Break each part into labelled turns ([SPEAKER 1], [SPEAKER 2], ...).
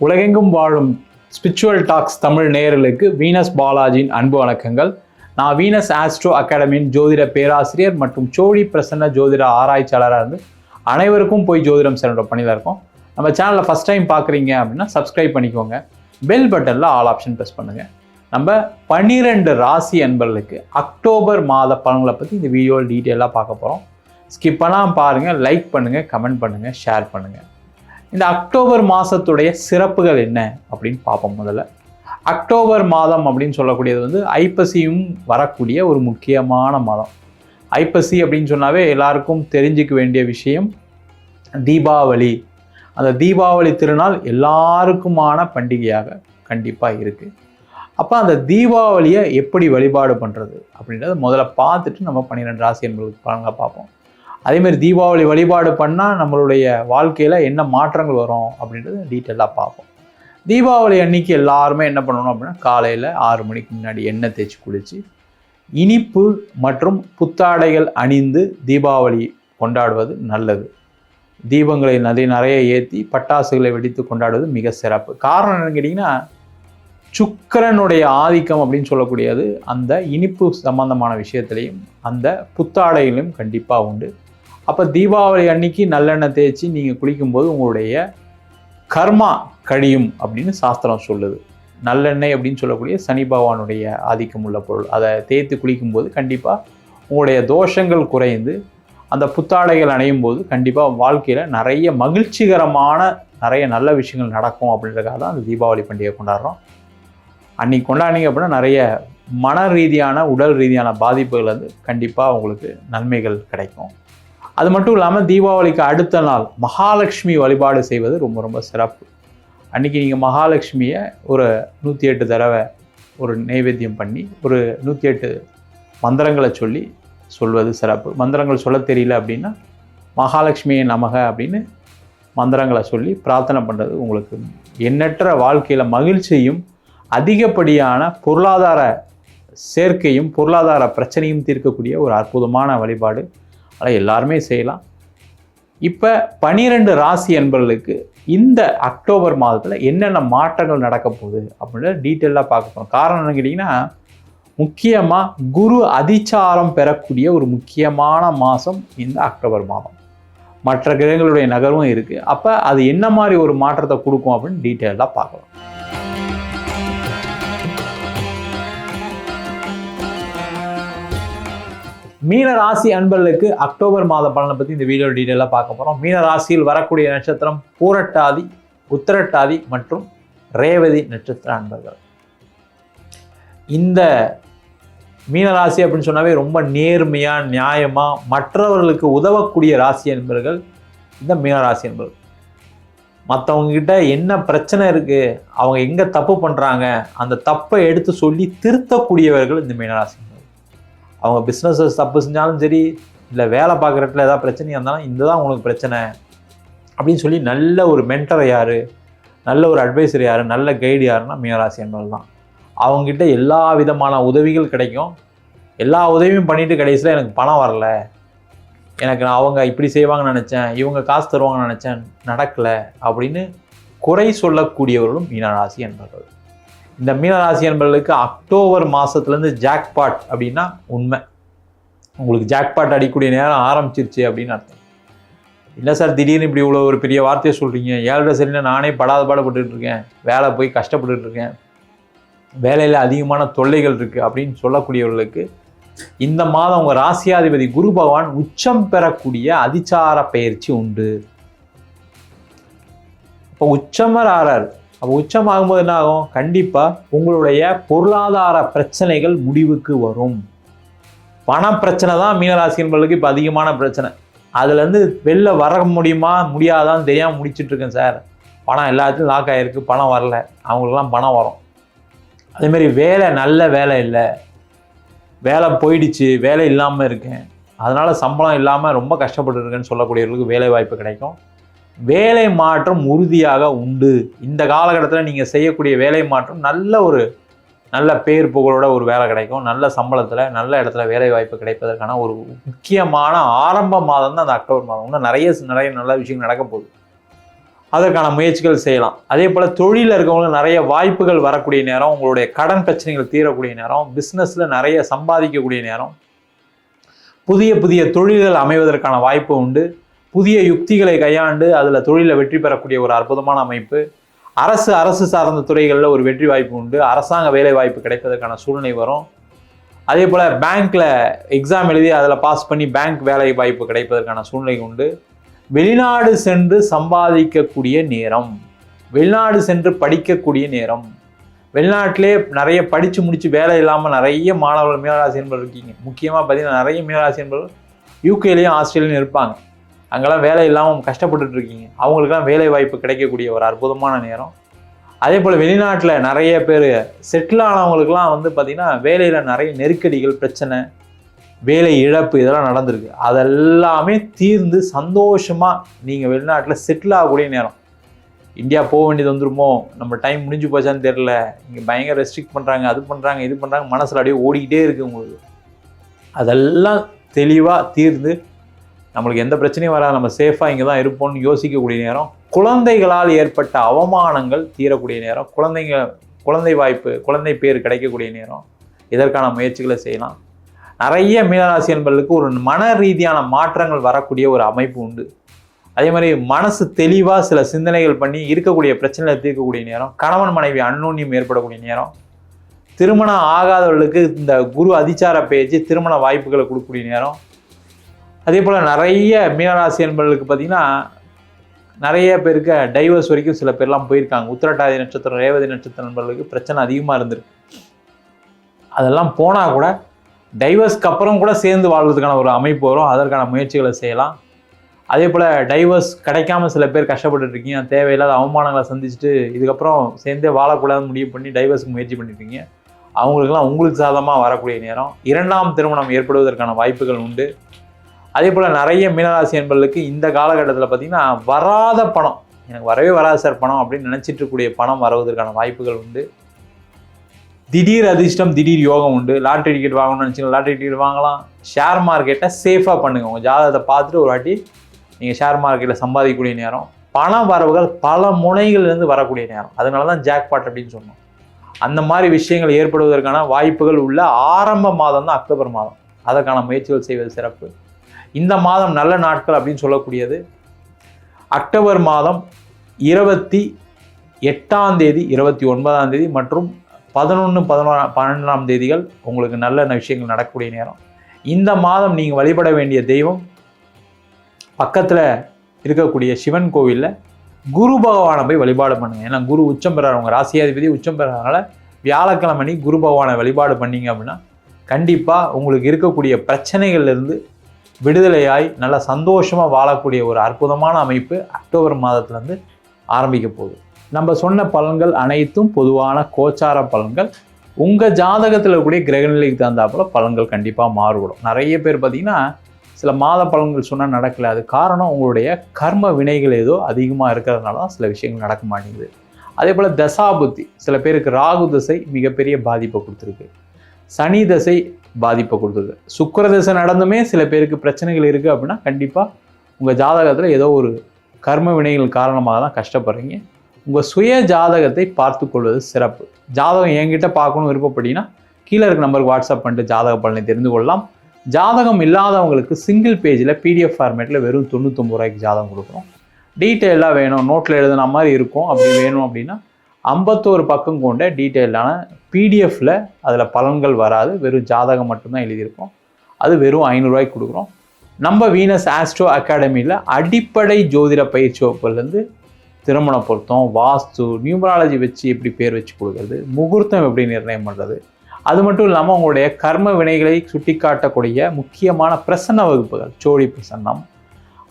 [SPEAKER 1] உலகெங்கும் வாழும் spiritual tax Tamil நேயர்களுக்கு வீனஸ் பாலாஜியின் அன்பு வணக்கங்கள். நான் வீனஸ் ஆஸ்ட்ரோ அகாடமியின் ஜோதிட பேராசிரியர் மற்றும் சோழி பிரசன்ன ஜோதிட ஆராய்ச்சியாளராக இருந்து அனைவருக்கும் போய் ஜோதிடம் சென்ற பணியில் இருக்கோம். நம்ம சேனலில் ஃபஸ்ட் டைம் பார்க்குறீங்க அப்படின்னா சப்ஸ்கிரைப் பண்ணிக்கோங்க. பெல் பட்டனில் ஆல் ஆப்ஷன் ப்ரெஸ் பண்ணுங்கள் நம்ம பன்னிரெண்டு ராசி அன்பர்களுக்கு அக்டோபர் மாத பலன்களை பற்றி இந்த வீடியோவில் டீட்டெயிலாக பார்க்க போகிறோம் ஸ்கிப் பண்ணாமல் பாருங்கள் லைக் பண்ணுங்கள் கமெண்ட் பண்ணுங்கள் ஷேர் பண்ணுங்கள் இந்த அக்டோபர் மாதத்துடைய சிறப்புகள் என்ன அப்படின்னு பார்ப்போம் முதல்ல. அக்டோபர் மாதம் அப்படின்னு சொல்லக்கூடியது வந்து ஐப்பசியும் வரக்கூடிய ஒரு முக்கியமான மாதம். ஐப்பசி அப்படின்னு சொன்னாவே எல்லாருக்கும் தெரிஞ்சுக்க வேண்டிய விஷயம் தீபாவளி. அந்த தீபாவளி திருநாள் எல்லாருக்குமான பண்டிகையாக கண்டிப்பாக இருக்குது அப்போ அந்த தீபாவளியை எப்படி வழிபாடு பண்ணுறது அப்படின்றத முதல்ல பார்த்துட்டு நம்ம பன்னிரெண்டு ராசி என்பது பலன்களை பார்ப்போம். அதேமாதிரி தீபாவளி வழிபாடு பண்ணால் நம்மளுடைய வாழ்க்கையில் என்ன மாற்றங்கள் வரும் அப்படின்றத டீட்டெயிலாக பார்ப்போம். தீபாவளி அன்னைக்கு எல்லாருமே என்ன பண்ணணும் அப்படின்னா காலையில் ஆறு மணிக்கு முன்னாடி எண்ணெய் தேய்ச்சி குளித்து இனிப்பு மற்றும் புத்தாடைகள் அணிந்து தீபாவளி கொண்டாடுவது நல்லது. தீபங்களை நிறைய நிறைய ஏற்றி பட்டாசுகளை வெடித்து கொண்டாடுவது மிக சிறப்பு. காரணம் என்னன்னு கேட்டிங்கன்னா சுக்கரனுடைய ஆதிக்கம் அப்படின்னு சொல்லக்கூடியது அந்த இனிப்பு சம்பந்தமான விஷயத்துலையும் அந்த புத்தாடையிலும் கண்டிப்பாக உண்டு. அப்போ தீபாவளி அன்னைக்கு நல்லெண்ணெய் தேய்ச்சி நீங்கள் குளிக்கும்போது உங்களுடைய கர்மா கழியும் அப்படின்னு சாஸ்திரம் சொல்லுது. நல்லெண்ணெய் அப்படின்னு சொல்லக்கூடிய சனி பகவானுடைய ஆதிக்கம் உள்ள பொருள். அதை தேய்த்து குளிக்கும்போது கண்டிப்பாக உங்களுடைய தோஷங்கள் குறைந்து அந்த புத்தாடைகள் அணையும் போது கண்டிப்பாக வாழ்க்கையில் நிறைய மகிழ்ச்சிகரமான நிறைய நல்ல விஷயங்கள் நடக்கும் அப்படின்றதுக்காக தான் அந்த தீபாவளி பண்டிகை கொண்டாடுறோம். அன்னைக்கு கொண்டாடினீங்க அப்படின்னா நிறைய மன ரீதியான உடல் ரீதியான பாதிப்புகள் வந்து கண்டிப்பாக உங்களுக்கு நன்மைகள் கிடைக்கும். அது மட்டும் இல்லாமல் தீபாவளிக்கு அடுத்த நாள் மகாலட்சுமி வழிபாடு செய்வது ரொம்ப ரொம்ப சிறப்பு. அன்றைக்கி நீங்கள் மகாலட்சுமியை ஒரு நூற்றி எட்டு தடவை ஒரு நைவேத்தியம் பண்ணி ஒரு நூற்றி எட்டு மந்திரங்களை சொல்லி சொல்வது சிறப்பு. மந்திரங்கள் சொல்ல தெரியல அப்படின்னா மகாலட்சுமியை நமக அப்படின்னு மந்திரங்களை சொல்லி பிரார்த்தனை பண்ணுறது உங்களுக்கு எண்ணற்ற வாழ்க்கையில் மகிழ்ச்சியும் அதிகப்படியான பொருளாதார சேர்க்கையும் பொருளாதார பிரச்சனையும் தீர்க்கக்கூடிய ஒரு அற்புதமான வழிபாடு. அதை எல்லாருமே செய்யலாம். இப்போ பனிரெண்டு ராசி என்பவர்களுக்கு இந்த அக்டோபர் மாதத்தில் என்னென்ன மாற்றங்கள் நடக்க போகுது அப்படின்றத டீட்டெயிலாக பார்க்க போகிறோம் காரணம் என்ன கேட்டிங்கன்னா முக்கியமாக குரு அதிச்சாரம் பெறக்கூடிய ஒரு முக்கியமான மாதம் இந்த அக்டோபர் மாதம். மற்ற கிரகங்களுடைய நகர்வும் இருக்குது அப்போ அது என்ன மாதிரி ஒரு மாற்றத்தை கொடுக்கும் அப்படின்னு டீட்டெயிலாக பார்க்கலாம். மீன ராசி அன்பர்களுக்கு அக்டோபர் மாத பலனை பற்றி இந்த வீடியோ டீட்டெயிலாக பார்க்க போகிறோம் மீன ராசியில் வரக்கூடிய நட்சத்திரம் பூரட்டாதி உத்திரட்டாதி மற்றும் ரேவதி நட்சத்திர அன்பர்கள். இந்த மீனராசி அப்படின்னு சொன்னாவே ரொம்ப நேர்மையாக நியாயமாக மற்றவர்களுக்கு உதவக்கூடிய ராசி என்பர்கள் இந்த மீனராசி என்பர்கள் மற்றவங்கக்கிட்ட என்ன பிரச்சனை இருக்குது அவங்க எங்கே தப்பு பண்ணுறாங்க அந்த தப்பை எடுத்து சொல்லி திருத்தக்கூடியவர்கள் இந்த மீனராசி அவங்க பிஸ்னஸை தப்பு செஞ்சாலும் சரி இல்லை வேலை பார்க்குற இடத்துல ஏதாவது பிரச்சனையாக இருந்தாலும் இந்த தான் உங்களுக்கு பிரச்சனை. அப்படின்னு சொல்லி நல்ல ஒரு மென்டர் யார்? நல்ல ஒரு அட்வைசர் யார்? நல்ல கைடு யாருன்னா மீனராசி என்பது தான். அவங்ககிட்ட எல்லா விதமான உதவிகள் கிடைக்கும். எல்லா உதவியும் பண்ணிவிட்டு கடைசியில் எனக்கு பணம் வரல. எனக்கு நான் அவங்க இப்படி செய்வாங்கன்னு நினச்சேன் இவங்க காசு தருவாங்கன்னு நினச்சேன் நடக்கலை அப்படின்னு குறை சொல்லக்கூடியவர்களும் மீனராசி என்பவர்கள் இந்த மீனராசி என்பவர்களுக்கு அக்டோபர் மாதத்துலேருந்து ஜாக்பாட் அப்படின்னா உண்மை. உங்களுக்கு ஜாக்பாட் அடிக்கக்கூடிய நேரம் ஆரம்பிச்சிருச்சு அப்படின்னு அர்த்தம். இல்லை சார் திடீர்னு இப்படி இவ்வளோ ஒரு பெரிய வார்த்தையை சொல்கிறீங்க ஏழரை சரினா நானே படாத பாடுபட்டு இருக்கேன். வேலை போய் கஷ்டப்பட்டுட்டு இருக்கேன். வேலையில் அதிகமான தொல்லைகள் இருக்குது அப்படின்னு சொல்லக்கூடியவர்களுக்கு இந்த மாதம் உங்கள் ராசியாதிபதி குரு பகவான் உச்சம் பெறக்கூடிய அதிச்சார பயிற்சி உண்டு. இப்போ உச்சமர் ஆறார் அப்போ உச்சமாகும்போது என்ன ஆகும் கண்டிப்பாக உங்களுடைய பொருளாதார பிரச்சனைகள் முடிவுக்கு வரும். பண பிரச்சனை தான் மீனராசி என்பவர்களுக்கு இப்போ அதிகமான பிரச்சனை. அதுலேருந்து வெளில வர முடியுமா? முடியாதான்னு தெரியாமல் முடிச்சுட்ருக்கேன் சார். பணம் எல்லாத்துலையும் லாக் ஆகிருக்கு பணம் வரல. அவங்களுக்குலாம் பணம் வரும். அதேமாரி வேலை நல்ல வேலை இல்லை. வேலை போயிடுச்சு. வேலை இல்லாமல் இருக்கேன். அதனால் சம்பளம் இல்லாமல் ரொம்ப கஷ்டப்பட்டுருக்கேன்னு சொல்லக்கூடியவர்களுக்கு வேலை வாய்ப்பு கிடைக்கும். வேலை மாற்றம் உறுதியாக உண்டு. இந்த காலகட்டத்தில் நீங்கள் செய்யக்கூடிய வேலை மாற்றம் நல்ல ஒரு நல்ல பேர் புகழோட ஒரு வேலை கிடைக்கும். நல்ல சம்பளத்தில் நல்ல இடத்துல வேலை வாய்ப்பு கிடைப்பதற்கான ஒரு முக்கியமான ஆரம்ப மாதம் தான் அந்த அக்டோபர் மாதம். இன்னும் நிறைய நிறைய நல்ல விஷயங்கள் நடக்க போகுது. அதற்கான முயற்சிகள் செய்யலாம். அதே போல் தொழிலில் இருக்கவங்களுக்கு நிறைய வாய்ப்புகள் வரக்கூடிய நேரம் உங்களுடைய கடன் பிரச்சனைகள் தீரக்கூடிய நேரம் பிஸ்னஸில் நிறைய சம்பாதிக்கக்கூடிய நேரம் புதிய புதிய தொழில்கள் அமைவதற்கான வாய்ப்பு உண்டு. புதிய யுக்திகளை கையாண்டு அதில் தொழிலில் வெற்றி பெறக்கூடிய ஒரு அற்புதமான அமைப்பு. அரசு அரசு சார்ந்த துறைகளில் ஒரு வெற்றி வாய்ப்பு உண்டு. அரசாங்க வேலை வாய்ப்பு கிடைப்பதற்கான சூழ்நிலை வரும். அதே போல் பேங்க்கில் எக்ஸாம் எழுதி அதில் பாஸ் பண்ணி பேங்க் வேலை வாய்ப்பு கிடைப்பதற்கான சூழ்நிலை உண்டு. வெளிநாடு சென்று சம்பாதிக்கக்கூடிய நேரம். வெளிநாடு சென்று படிக்கக்கூடிய நேரம். வெளிநாட்டிலே நிறைய படித்து முடித்து வேலை இல்லாமல் நிறைய மாணவர்கள் மீனராசி என்பவர் இருக்கீங்க. முக்கியமாக பார்த்தீங்கன்னா நிறைய மீனராசி என்பவர் யூகேலையும் ஆஸ்திரேலியும் இருப்பாங்க. அங்கெல்லாம் வேலை இல்லாமல் கஷ்டப்பட்டுட்டு இருக்கீங்க. அவங்களுக்குலாம் வேலை வாய்ப்பு கிடைக்கக்கூடிய ஒரு அற்புதமான நேரம். அதே போல் வெளிநாட்டில் நிறைய பேர் செட்டில் ஆனவங்களுக்குலாம் வந்து பார்த்திங்கன்னா வேலையில் நிறைய நெருக்கடிகள் பிரச்சனை வேலை இழப்பு இதெல்லாம் நடந்திருக்கு. அதெல்லாமே தீர்ந்து சந்தோஷமாக நீங்கள் வெளிநாட்டில் செட்டில் ஆகக்கூடிய நேரம். இந்தியா போக வேண்டியது வந்துருமோ? நம்ம டைம் முடிஞ்சு போச்சான்னு தெரில இங்கே பயங்கர ரெஸ்ட்ரிக்ட் பண்ணுறாங்க அது பண்ணுறாங்க இது பண்ணுறாங்க மனசில் அப்படியே ஓடிக்கிட்டே இருக்குது உங்களுக்கு. அதெல்லாம் தெளிவாக தீர்ந்து நம்மளுக்கு எந்த பிரச்சனையும் வராது. நம்ம சேஃபாக இங்கே தான் இருப்போம்னு யோசிக்கக்கூடிய நேரம் குழந்தைகளால் ஏற்பட்ட அவமானங்கள் தீரக்கூடிய நேரம் குழந்தைங்க குழந்தை வாய்ப்பு குழந்தை பேர் கிடைக்கக்கூடிய நேரம் இதற்கான முயற்சிகளை செய்யலாம். நிறைய மீனராசி என்பர்களுக்கு ஒரு மன ரீதியான மாற்றங்கள் வரக்கூடிய ஒரு அமைப்பு உண்டு. அதே மாதிரி மனசு தெளிவாக சில சிந்தனைகள் பண்ணி இருக்கக்கூடிய பிரச்சனைகளை தீர்க்கக்கூடிய நேரம் கணவன் மனைவி அன்னோன்யம் ஏற்படக்கூடிய நேரம் திருமணம் ஆகாதவர்களுக்கு இந்த குரு அதிச்சார பேச்சு திருமண வாய்ப்புகளை கொடுக்கக்கூடிய நேரம் அதே போல் நிறைய மீனராசி என்பர்களுக்கு பார்த்திங்கன்னா நிறைய பேருக்கு டைவர்ஸ் வரைக்கும் சில பேர்லாம் போயிருக்காங்க. உத்திரட்டாதி நட்சத்திரம் ரேவதி நட்சத்திரம் நண்பர்களுக்கு பிரச்சனை அதிகமாக இருந்திருக்கு. அதெல்லாம் போனால் கூட டைவர்ஸ்க்கு அப்புறம் கூட சேர்ந்து வாழ்வதற்கான ஒரு அமைப்பு வரும். அதற்கான முயற்சிகளை செய்யலாம். அதே போல் டைவர்ஸ் கிடைக்காம சில பேர் கஷ்டப்பட்டு இருக்கீங்க. தேவையில்லாத அவமானங்களை சந்திச்சுட்டு இதுக்கப்புறம் சேர்ந்தே வாழக்கூடாதுன்னு முடிவு பண்ணி டைவர்ஸ்க்கு முயற்சி பண்ணியிருக்கீங்க அவங்களுக்குலாம் உங்களுக்கு சாதமாக வரக்கூடிய நேரம். இரண்டாம் திருமணம் ஏற்படுவதற்கான வாய்ப்புகள் உண்டு. அதே போல் நிறைய மீனராசி என்பர்களுக்கு இந்த காலகட்டத்தில் பார்த்திங்கன்னா வராத பணம். எனக்கு வரவே வராது சார் பணம் அப்படின்னு நினச்சிட்டு இருக்கக்கூடிய பணம் வருவதற்கான வாய்ப்புகள் உண்டு. திடீர் அதிர்ஷ்டம் திடீர் யோகம் உண்டு. லாட்ரி டிக்கெட் வாங்கணும்னு நினச்சிங்க லாட்ரி டிக்கெட் வாங்கலாம். ஷேர் மார்க்கெட்டை சேஃபாக பண்ணுங்கள் உங்கள் ஜாதகத்தை பார்த்துட்டு ஒரு வாட்டி நீங்கள் ஷேர் மார்க்கெட்டில் சம்பாதிக்கக்கூடிய நேரம். பண வரவுகள் பல முனைகள்லேருந்து வரக்கூடிய நேரம். அதனால தான் ஜாக்பாட் அப்படின்னு சொன்னோம். அந்த மாதிரி விஷயங்கள் ஏற்படுவதற்கான வாய்ப்புகள் உள்ள ஆரம்ப மாதம் தான் அக்டோபர் மாதம். அதற்கான முயற்சிகள் செய்வது சிறப்பு. இந்த மாதம் நல்ல நாட்கள் அப்படின்னு சொல்லக்கூடியது. அக்டோபர் மாதம் இருபத்தி எட்டாம் தேதி இருபத்தி ஒன்பதாம் தேதி மற்றும் பதினொன்று பதினொன்றா பன்னெண்டாம் தேதிகள் உங்களுக்கு நல்ல விஷயங்கள் நடக்கக்கூடிய நேரம். இந்த மாதம் நீங்கள் வழிபட வேண்டிய தெய்வம் பக்கத்தில் இருக்கக்கூடிய சிவன் கோவிலில் குரு பகவானை போய் வழிபாடு பண்ணுங்கள் ஏன்னா குரு உச்சம் பெறார் உங்கள் ராசியாதிபதி உச்சம் பெறாதனால வியாழக்கிழமை குரு பகவானை வழிபாடு பண்ணிங்க அப்படின்னா கண்டிப்பாக உங்களுக்கு இருக்கக்கூடிய பிரச்சனைகள்லேருந்து விடுதலையாய் நல்ல சந்தோஷமாக வாழக்கூடிய ஒரு அற்புதமான அமைப்பு அக்டோபர் மாதத்துலேருந்து ஆரம்பிக்க போகுது. நம்ம சொன்ன பலன்கள் அனைத்தும் பொதுவான கோச்சார பலன்கள். உங்கள் ஜாதகத்தில் இருக்கக்கூடிய கிரகநிலைக்கு தகுந்தாப்பில் பலன்கள் கண்டிப்பாக மாறுபடும். நிறைய பேர் பார்த்திங்கன்னா சில மாத பலன்கள் சொன்னால் நடக்கல. அது காரணம் உங்களுடைய கர்ம வினைகள் ஏதோ அதிகமாக இருக்கிறதுனால தான் சில விஷயங்கள் நடக்க மாட்டேங்குது. அதே போல் தசாபுத்தி சில பேருக்கு ராகு தசை மிகப்பெரிய பாதிப்பை கொடுத்துருக்கு. சனி தசை பாதிப்பை கொடுத்தது. சுக்கர திசை நடந்துமே சில பேருக்கு பிரச்சனைகள் இருக்குது அப்படின்னா கண்டிப்பாக உங்கள் ஜாதகத்தில் ஏதோ ஒரு கர்ம வினைகள் காரணமாக தான் கஷ்டப்படுறீங்க. உங்கள் சுய ஜாதகத்தை பார்த்து கொள்வது சிறப்பு. ஜாதகம் என்கிட்ட பார்க்கணும் விருப்பப்பட்டீங்கன்னா கீழே இருக்க நம்பருக்கு வாட்ஸ்அப் பண்ணிட்டு ஜாதக பலனை தெரிந்து கொள்ளலாம். ஜாதகம் இல்லாதவங்களுக்கு சிங்கிள் பேஜில் பிடிஎஃப் ஃபார்மேட்டில் வெறும் தொண்ணூத்தொம்பது ரூபாய்க்கு ஜாதகம் கொடுக்குறோம் டீட்டெயிலாக வேணும். நோட்டில் எழுதுன மாதிரி இருக்கும். அப்படி வேணும் அப்படின்னா ஐம்பத்தோரு பக்கம் கொண்ட டீட்டெயிலான பிடிஎஃப்பில் அதில் பலன்கள் வராது. வெறும் ஜாதகம் மட்டும்தான் எழுதியிருக்கோம். அது வெறும் ஐநூறுரூவாய்க்கு கொடுக்குறோம். நம்ம வீனஸ் ஆஸ்ட்ரோ அகாடமியில் அடிப்படை ஜோதிட பயிற்சி வகுப்புலேருந்து திருமண பொருத்தம் வாஸ்து நியூமராலஜி வச்சு எப்படி பேர் வச்சு கொடுக்குறது முகூர்த்தம் எப்படி நிர்ணயம் பண்ணுறது அது மட்டும் இல்லாமல் உங்களுடைய கர்ம வினைகளை சுட்டிக்காட்டக்கூடிய முக்கியமான பிரசன்ன வகுப்புகள் சோழி பிரசன்னம்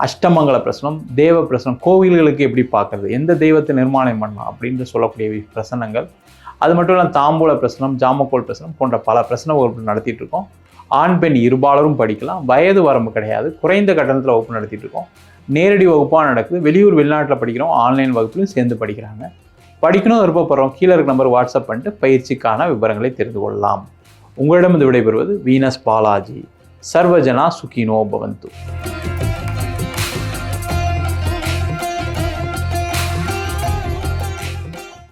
[SPEAKER 1] அஷ்டமங்கல பிரசனம் தேவ பிரசனம் கோவில்களுக்கு எப்படி பார்க்குறது எந்த தெய்வத்தை நிர்மாணம் பண்ணலாம் அப்படின்னு சொல்லக்கூடிய பிரசனங்கள் அது மட்டும் இல்லாமல் தாம்பூல பிரசனம் ஜாமக்கோல் பிரசனம் போன்ற பல பிரசன வகுப்பு நடத்திட்டு இருக்கோம் ஆண் பெண் இருபாலரும் படிக்கலாம். வயது வரம்பு கிடையாது. குறைந்த கட்டணத்தில் வகுப்பு நடத்திட்டு இருக்கோம் நேரடி வகுப்பாக நடக்குது. வெளியூர் வெளிநாட்டில் படிக்கிறோம். ஆன்லைன் வகுப்புலையும் சேர்ந்து படிக்கிறாங்க. படிக்கணும் விருப்பப்படுறோம். கீழே இருக்க நம்பர் வாட்ஸ்அப் பண்ணிட்டு பயிற்சிக்கான விவரங்களை தெரிந்து கொள்ளலாம். உங்களிடம் இது விடைபெறுவது வீனஸ் பாலாஜி. சர்வஜனா சுகினோ பவந்து.